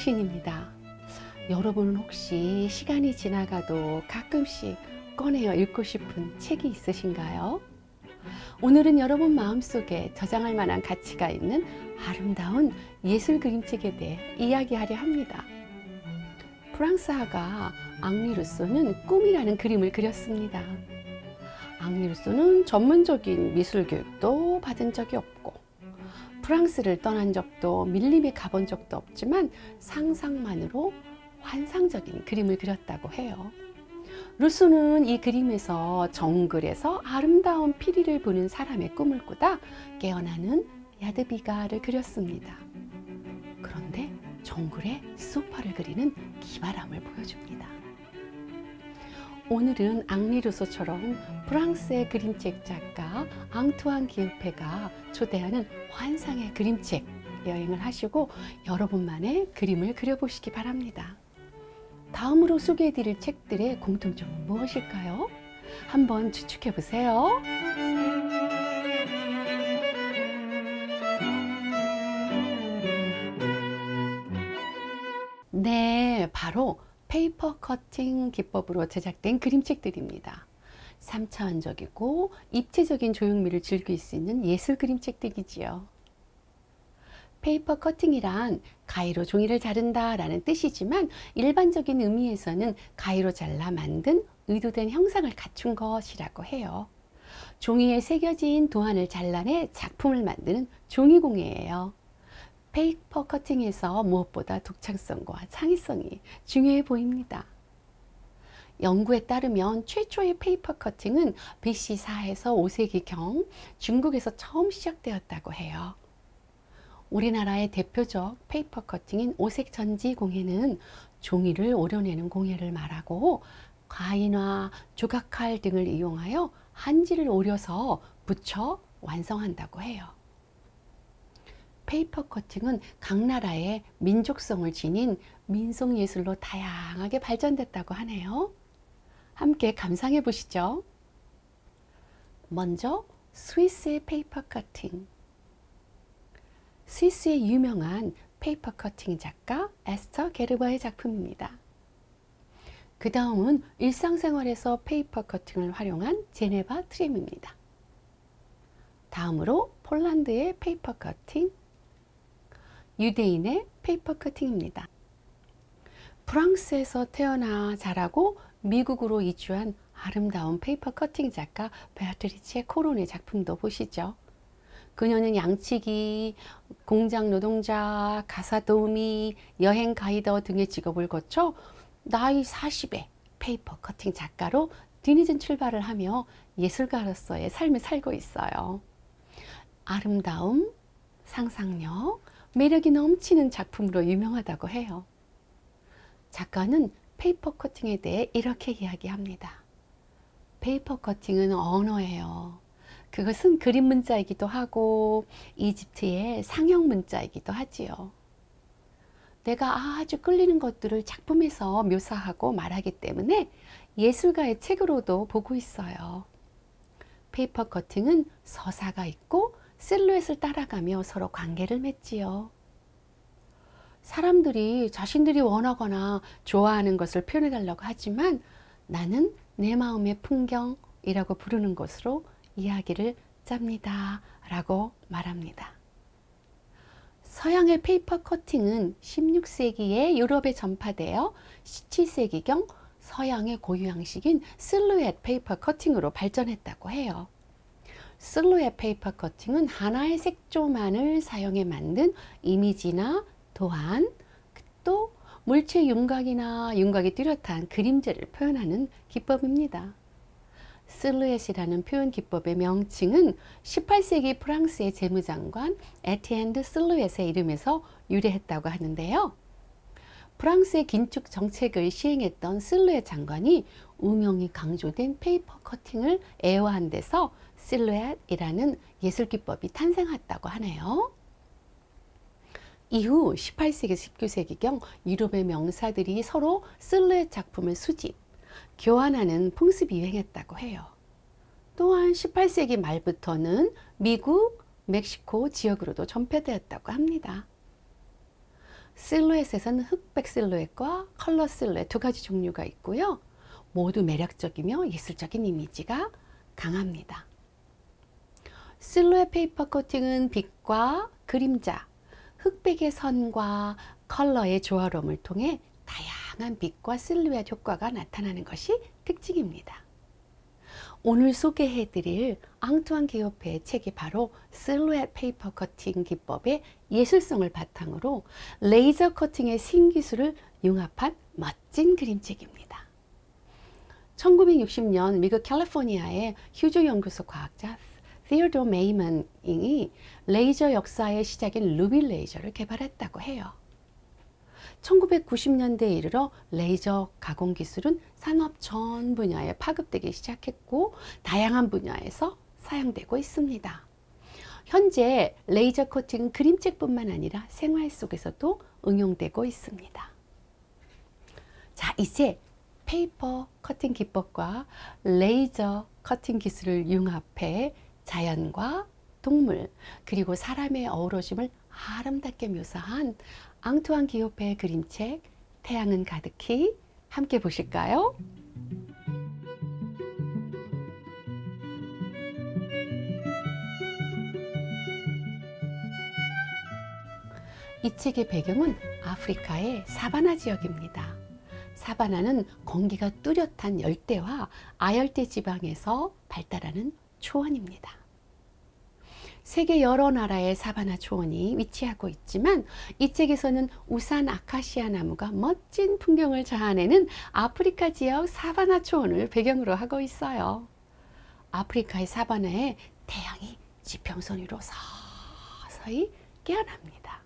정신입니다. 여러분은 혹시 시간이 지나가도 가끔씩 꺼내어 읽고 싶은 책이 있으신가요? 오늘은 여러분 마음속에 저장할 만한 가치가 있는 아름다운 예술 그림책에 대해 이야기하려 합니다. 프랑스 화가 앙리 루소는 꿈이라는 그림을 그렸습니다. 앙리 루소는 전문적인 미술 교육도 받은 적이 없고 프랑스를 떠난 적도 밀림에 가본 적도 없지만 상상만으로 환상적인 그림을 그렸다고 해요. 루소는 이 그림에서 정글에서 아름다운 피리를 보는 사람의 꿈을 꾸다 깨어나는 야드비가를 그렸습니다. 그런데 정글에 소파를 그리는 기발함을 보여줍니다. 오늘은 앙리 루소처럼 프랑스의 그림책 작가 앙투안 기우페가 초대하는 환상의 그림책 여행을 하시고 여러분만의 그림을 그려보시기 바랍니다. 다음으로 소개해드릴 책들의 공통점은 무엇일까요? 한번 추측해 보세요. 네, 바로 페이퍼 커팅 기법으로 제작된 그림책들입니다. 3차원적이고 입체적인 조형미를 즐길 수 있는 예술 그림책들이지요. 페이퍼 커팅이란 가위로 종이를 자른다 라는 뜻이지만 일반적인 의미에서는 가위로 잘라 만든 의도된 형상을 갖춘 것이라고 해요. 종이에 새겨진 도안을 잘라내 작품을 만드는 종이공예예요. 페이퍼 커팅에서 무엇보다 독창성과 창의성이 중요해 보입니다. 연구에 따르면 최초의 페이퍼 커팅은 BC 4에서 5세기경 중국에서 처음 시작되었다고 해요. 우리나라의 대표적 페이퍼 커팅인 오색 전지 공예는 종이를 오려내는 공예를 말하고 과인화, 조각칼 등을 이용하여 한지를 오려서 붙여 완성한다고 해요. 페이퍼 커팅은 각 나라의 민족성을 지닌 민속 예술로 다양하게 발전됐다고 하네요. 함께 감상해 보시죠. 먼저 스위스의 페이퍼 커팅. 스위스의 유명한 페이퍼 커팅 작가 에스터 게르버의 작품입니다. 그 다음은 일상생활에서 페이퍼 커팅을 활용한 제네바 트림입니다. 다음으로 폴란드의 페이퍼 커팅, 유대인의 페이퍼 커팅입니다. 프랑스에서 태어나 자라고 미국으로 이주한 아름다운 페이퍼 커팅 작가 베아트리체 코론의 작품도 보시죠. 그녀는 양치기, 공장 노동자, 가사 도우미, 여행 가이더 등의 직업을 거쳐 나이 40에 페이퍼 커팅 작가로 뒤늦은 출발을 하며 예술가로서의 삶을 살고 있어요. 아름다움, 상상력, 매력이 넘치는 작품으로 유명하다고 해요. 작가는 페이퍼 커팅에 대해 이렇게 이야기합니다. 페이퍼 커팅은 언어예요. 그것은 그림 문자이기도 하고 이집트의 상형 문자이기도 하지요. 내가 아주 끌리는 것들을 작품에서 묘사하고 말하기 때문에 예술가의 책으로도 보고 있어요. 페이퍼 커팅은 서사가 있고 실루엣을 따라가며 서로 관계를 맺지요. 사람들이 자신들이 원하거나 좋아하는 것을 표현해달라고 하지만 나는 내 마음의 풍경이라고 부르는 것으로 이야기를 짭니다. 라고 말합니다. 서양의 페이퍼 커팅은 16세기에 유럽에 전파되어 17세기경 서양의 고유 양식인 실루엣 페이퍼 커팅으로 발전했다고 해요. 실루엣 페이퍼 커팅은 하나의 색조만을 사용해 만든 이미지나 도안, 또 물체 윤곽이나 윤곽이 뚜렷한 그림자를 표현하는 기법입니다. 실루엣이라는 표현 기법의 명칭은 18세기 프랑스의 재무장관 에티엔드 실루엣의 이름에서 유래했다고 하는데요. 프랑스의 긴축 정책을 시행했던 실루엣 장관이 우명이 강조된 페이퍼 커팅을 애호한 데서 실루엣이라는 예술 기법이 탄생했다고 하네요. 이후 18세기, 19세기경 유럽의 명사들이 서로 실루엣 작품을 수집, 교환하는 풍습이 유행했다고 해요. 또한 18세기 말부터는 미국, 멕시코 지역으로도 전폐되었다고 합니다. 실루엣에서는 흑백 실루엣과 컬러 실루엣 두 가지 종류가 있고요. 모두 매력적이며 예술적인 이미지가 강합니다. 실루엣 페이퍼 코팅은 빛과 그림자, 흑백의 선과 컬러의 조화로움을 통해 다양한 빛과 실루엣 효과가 나타나는 것이 특징입니다. 오늘 소개해드릴 앙투안 기오페의 책이 바로 실루엣 페이퍼 커팅 기법의 예술성을 바탕으로 레이저 커팅의 신기술을 융합한 멋진 그림책입니다. 1960년 미국 캘리포니아의 휴조 연구소 과학자 티어도 메이먼이 레이저 역사의 시작인 루비 레이저를 개발했다고 해요. 1990년대에 이르러 레이저 가공 기술은 산업 전 분야에 파급되기 시작했고 다양한 분야에서 사용되고 있습니다. 현재 레이저 코팅은 그림책뿐만 아니라 생활 속에서도 응용되고 있습니다. 자, 이제 페이퍼 커팅 기법과 레이저 커팅 기술을 융합해 자연과 동물 그리고 사람의 어우러짐을 아름답게 묘사한 앙투안 기호페의 그림책 태양은 가득히 함께 보실까요? 이 책의 배경은 아프리카의 사바나 지역입니다. 사바나는 공기가 뚜렷한 열대와 아열대 지방에서 발달하는 초원입니다. 세계 여러 나라의 사바나 초원이 위치하고 있지만 이 책에서는 우산 아카시아 나무가 멋진 풍경을 자아내는 아프리카 지역 사바나 초원을 배경으로 하고 있어요. 아프리카의 사바나에 태양이 지평선 위로 서서히 깨어납니다.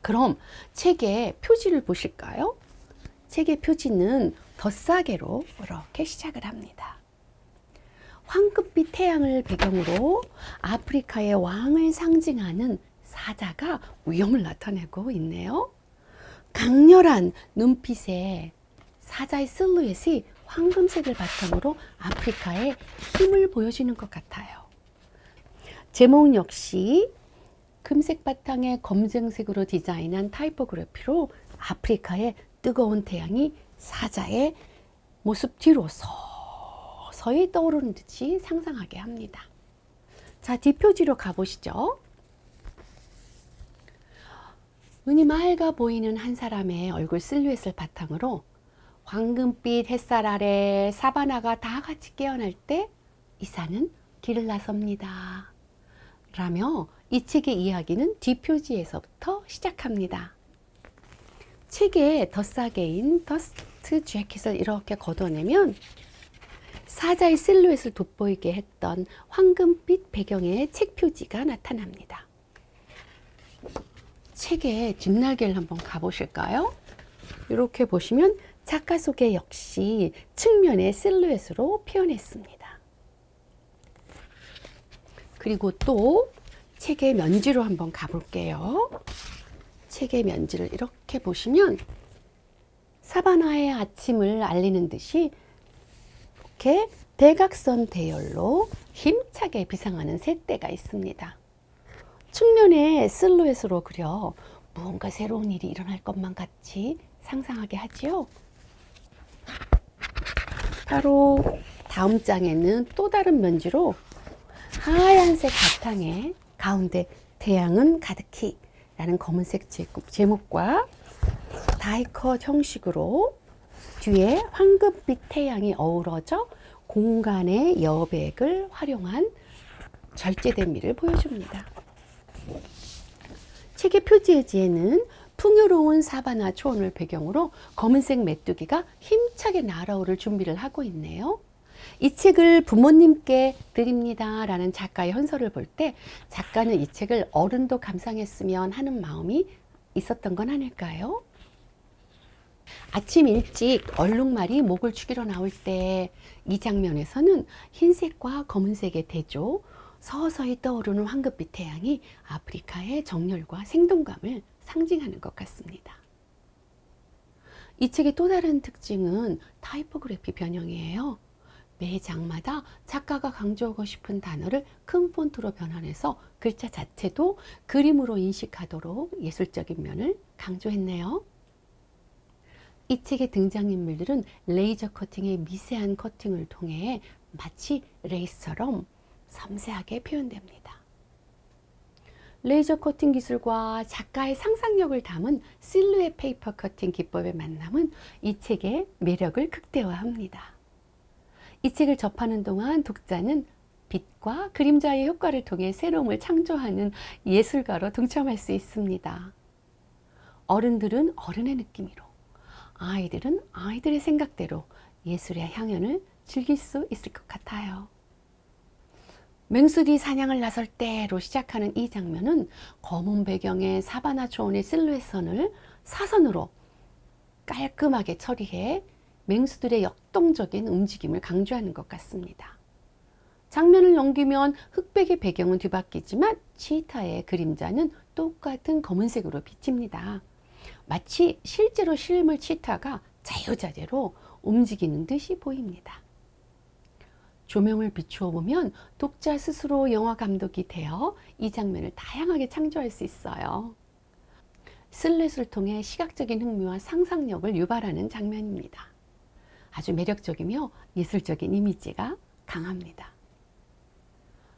그럼 책의 표지를 보실까요? 책의 표지는 덧사계로 이렇게 시작을 합니다. 황급빛 태양을 배경으로 아프리카의 왕을 상징하는 사자가 위험을 나타내고 있네요. 강렬한 눈빛에 사자의 실루엣이 황금색을 바탕으로 아프리카의 힘을 보여주는 것 같아요. 제목 역시 금색 바탕에 검정색으로 디자인한 타이포그래피로 아프리카의 뜨거운 태양이 사자의 모습 뒤로 서 서히 떠오르는 듯이 상상하게 합니다. 자, 뒷표지로 가보시죠. 눈이 맑아 보이는 한 사람의 얼굴 실루엣을 바탕으로 황금빛 햇살 아래 사바나가 다 같이 깨어날 때 이사는 길을 나섭니다. 라며 이 책의 이야기는 뒷표지에서부터 시작합니다. 책에 덧싸개인 더스트 재킷을 이렇게 걷어내면 사자의 실루엣을 돋보이게 했던 황금빛 배경의 책 표지가 나타납니다. 책의 뒷날개를 한번 가보실까요? 이렇게 보시면 작가 소개 역시 측면의 실루엣으로 표현했습니다. 그리고 또 책의 면지로 한번 가볼게요. 책의 면지를 이렇게 보시면 사바나의 아침을 알리는 듯이 이렇게 대각선 대열로 힘차게 비상하는 새떼가 있습니다. 측면에 실루엣으로 그려 무언가 새로운 일이 일어날 것만 같이 상상하게 하지요. 바로 다음 장에는 또 다른 면지로 하얀색 바탕에 가운데 태양은 가득히 라는 검은색 제목과 다이컷 형식으로 뒤에 황금빛 태양이 어우러져 공간의 여백을 활용한 절제된 미를 보여줍니다. 책의 표지에는 풍요로운 사바나 초원을 배경으로 검은색 메뚜기가 힘차게 날아오를 준비를 하고 있네요. 이 책을 부모님께 드립니다. 라는 작가의 현서를 볼때 작가는 이 책을 어른도 감상했으면 하는 마음이 있었던 건 아닐까요? 아침 일찍 얼룩말이 목을 죽이러 나올 때 이 장면에서는 흰색과 검은색의 대조, 서서히 떠오르는 황급빛 태양이 아프리카의 정열과 생동감을 상징하는 것 같습니다. 이 책의 또 다른 특징은 타이포그래피 변형이에요. 매 장마다 작가가 강조하고 싶은 단어를 큰 폰트로 변환해서 글자 자체도 그림으로 인식하도록 예술적인 면을 강조했네요. 이 책의 등장인물들은 레이저 커팅의 미세한 커팅을 통해 마치 레이스처럼 섬세하게 표현됩니다. 레이저 커팅 기술과 작가의 상상력을 담은 실루엣 페이퍼 커팅 기법의 만남은 이 책의 매력을 극대화합니다. 이 책을 접하는 동안 독자는 빛과 그림자의 효과를 통해 새로움을 창조하는 예술가로 동참할 수 있습니다. 어른들은 어른의 느낌으로, 아이들은 아이들의 생각대로 예술의 향연을 즐길 수 있을 것 같아요. 맹수들이 사냥을 나설 때로 시작하는 이 장면은 검은 배경의 사바나 초원의 실루엣 선을 사선으로 깔끔하게 처리해 맹수들의 역동적인 움직임을 강조하는 것 같습니다. 장면을 넘기면 흑백의 배경은 뒤바뀌지만 치타의 그림자는 똑같은 검은색으로 비칩니다. 마치 실제로 실물 치타가 자유자재로 움직이는 듯이 보입니다. 조명을 비추어 보면 독자 스스로 영화 감독이 되어 이 장면을 다양하게 창조할 수 있어요. 슬렛을 통해 시각적인 흥미와 상상력을 유발하는 장면입니다. 아주 매력적이며 예술적인 이미지가 강합니다.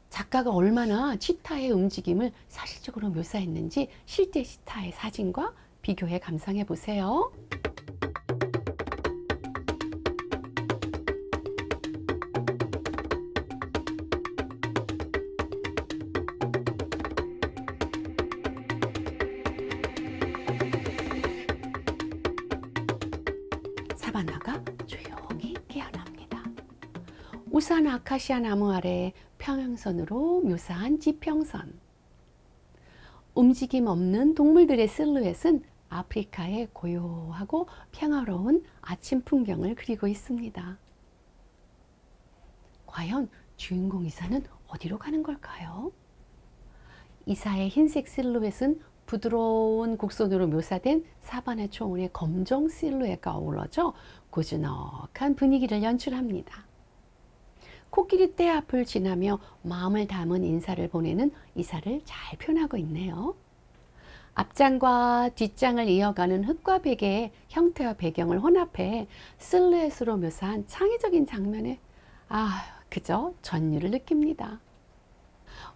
작가가 얼마나 치타의 움직임을 사실적으로 묘사했는지 실제 치타의 사진과 비교해 감상해 보세요. 사바나가 조용히 깨어납니다. 우산 아카시아 나무 아래 평행선으로 묘사한 지평선. 움직임 없는 동물들의 실루엣은 아프리카의 고요하고 평화로운 아침 풍경을 그리고 있습니다. 과연 주인공 이사는 어디로 가는 걸까요? 이사의 흰색 실루엣은 부드러운 곡선으로 묘사된 사바나 초원의 검정 실루엣과 어우러져 고즈넉한 분위기를 연출합니다. 코끼리 떼 앞을 지나며 마음을 담은 인사를 보내는 이사를 잘 표현하고 있네요. 앞장과 뒷장을 이어가는 흙과 백의 형태와 배경을 혼합해 실루엣으로 묘사한 창의적인 장면에 아, 그저 전율을 느낍니다.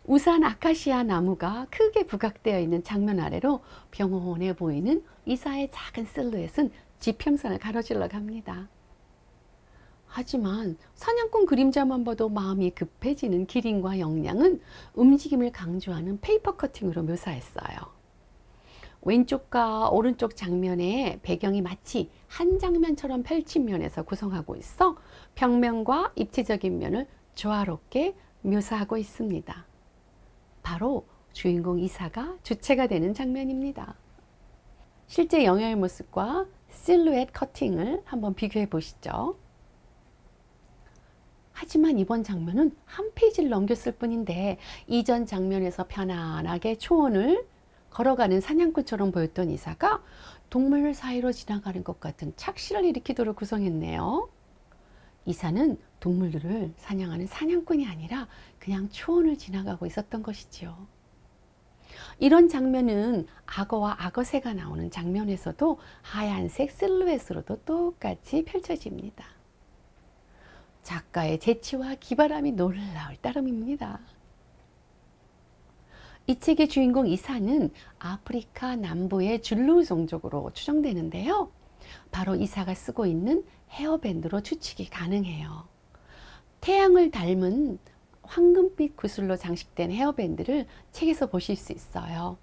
우산 아카시아 나무가 크게 부각되어 있는 장면 아래로 평온해 보이는 이사의 작은 실루엣은 지평선을 가로질러 갑니다. 하지만 사냥꾼 그림자만 봐도 마음이 급해지는 기린과 영양은 움직임을 강조하는 페이퍼 커팅으로 묘사했어요. 왼쪽과 오른쪽 장면의 배경이 마치 한 장면처럼 펼친 면에서 구성하고 있어 평면과 입체적인 면을 조화롭게 묘사하고 있습니다. 바로 주인공 이사가 주체가 되는 장면입니다. 실제 영화의 모습과 실루엣 커팅을 한번 비교해 보시죠. 하지만 이번 장면은 한 페이지를 넘겼을 뿐인데 이전 장면에서 편안하게 초원을 걸어가는 사냥꾼처럼 보였던 이사가 동물 사이로 지나가는 것 같은 착시를 일으키도록 구성했네요. 이사는 동물들을 사냥하는 사냥꾼이 아니라 그냥 초원을 지나가고 있었던 것이지요. 이런 장면은 악어와 악어새가 나오는 장면에서도 하얀색 실루엣으로도 똑같이 펼쳐집니다. 작가의 재치와 기발함이 놀라울 따름입니다. 이 책의 주인공 이사는 아프리카 남부의 줄루 종족으로 추정되는데요. 바로 이사가 쓰고 있는 헤어밴드로 추측이 가능해요. 태양을 닮은 황금빛 구슬로 장식된 헤어밴드를 책에서 보실 수 있어요.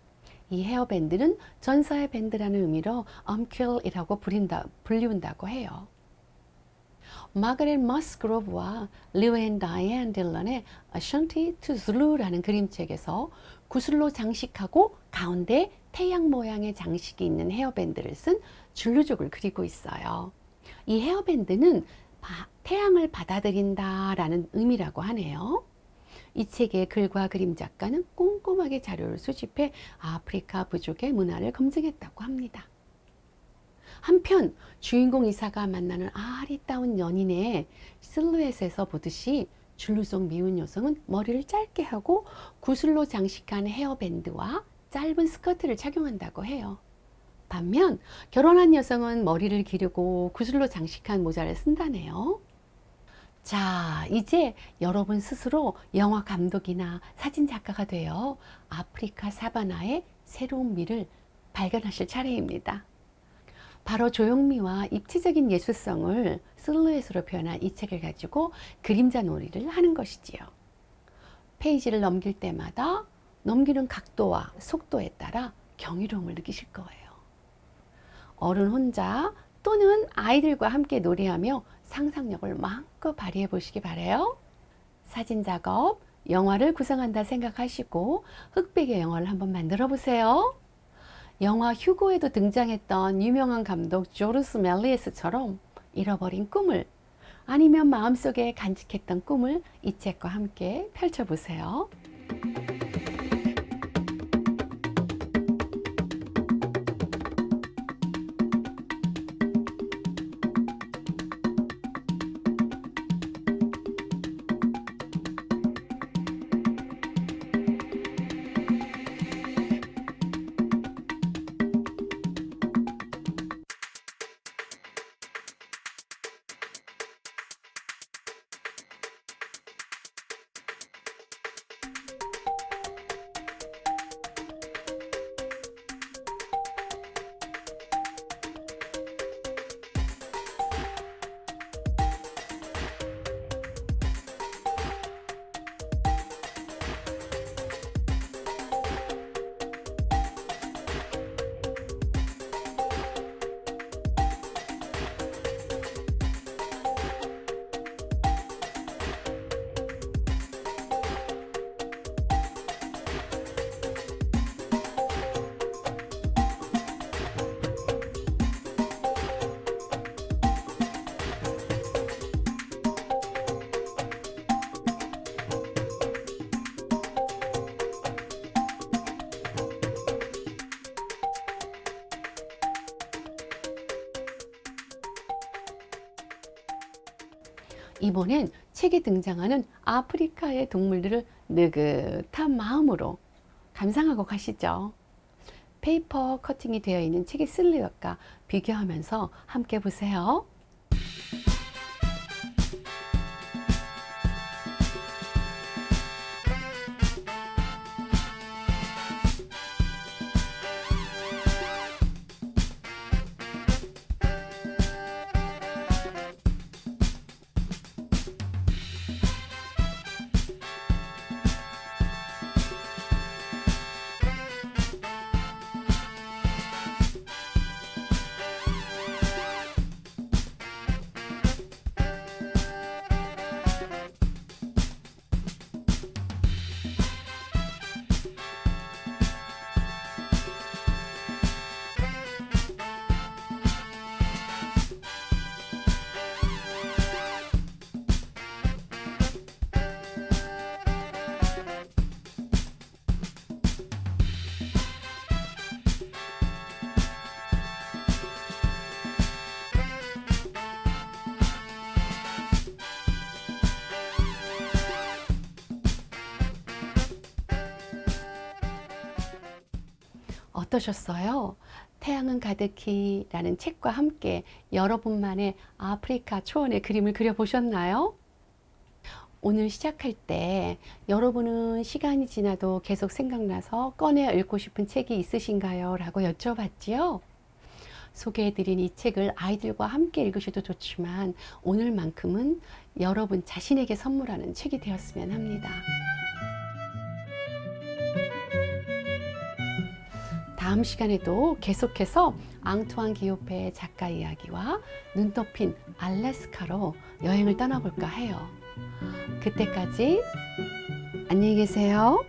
이 헤어밴드는 전사의 밴드라는 의미로 엄킬이라고 부린다, 불리운다고 해요. 마가렛 머스그로브와 리웬 다이앤 딜런의 Ashanti to Zulu라는 그림책에서 구슬로 장식하고 가운데 태양 모양의 장식이 있는 헤어밴드를 쓴 줄루족을 그리고 있어요. 이 헤어밴드는 바, 태양을 받아들인다 라는 의미라고 하네요. 이 책의 글과 그림 작가는 꼼꼼하게 자료를 수집해 아프리카 부족의 문화를 검증했다고 합니다. 한편 주인공 이사가 만나는 아리따운 연인의 실루엣에서 보듯이 줄루 속 미운 여성은 머리를 짧게 하고 구슬로 장식한 헤어밴드와 짧은 스커트를 착용한다고 해요. 반면 결혼한 여성은 머리를 기르고 구슬로 장식한 모자를 쓴다네요. 자, 이제 여러분 스스로 영화 감독이나 사진 작가가 되어 아프리카 사바나의 새로운 미를 발견하실 차례입니다. 바로 조형미와 입체적인 예술성을 실루엣으로 표현한 이 책을 가지고 그림자 놀이를 하는 것이지요. 페이지를 넘길 때마다 넘기는 각도와 속도에 따라 경이로움을 느끼실 거예요. 어른 혼자 또는 아이들과 함께 놀이하며 상상력을 마음껏 발휘해 보시기 바래요. 사진 작업, 영화를 구성한다 생각하시고 흑백의 영화를 한번 만들어 보세요. 영화 휴고에도 등장했던 유명한 감독 조르스 멜리에스처럼 잃어버린 꿈을 아니면 마음속에 간직했던 꿈을 이 책과 함께 펼쳐보세요. 이번엔 책에 등장하는 아프리카의 동물들을 느긋한 마음으로 감상하고 가시죠. 페이퍼 커팅이 되어 있는 책의 실루엣과 비교하면서 함께 보세요. 어떠셨어요? 태양은 가득히 라는 책과 함께 여러분만의 아프리카 초원의 그림을 그려보셨나요? 오늘 시작할 때 여러분은 시간이 지나도 계속 생각나서 꺼내 읽고 싶은 책이 있으신가요? 라고 여쭤봤지요. 소개해드린 이 책을 아이들과 함께 읽으셔도 좋지만 오늘만큼은 여러분 자신에게 선물하는 책이 되었으면 합니다. 다음 시간에도 계속해서 앙투안 기요페의 작가 이야기와 눈떠핀 알래스카로 여행을 떠나볼까 해요. 그때까지 안녕히 계세요.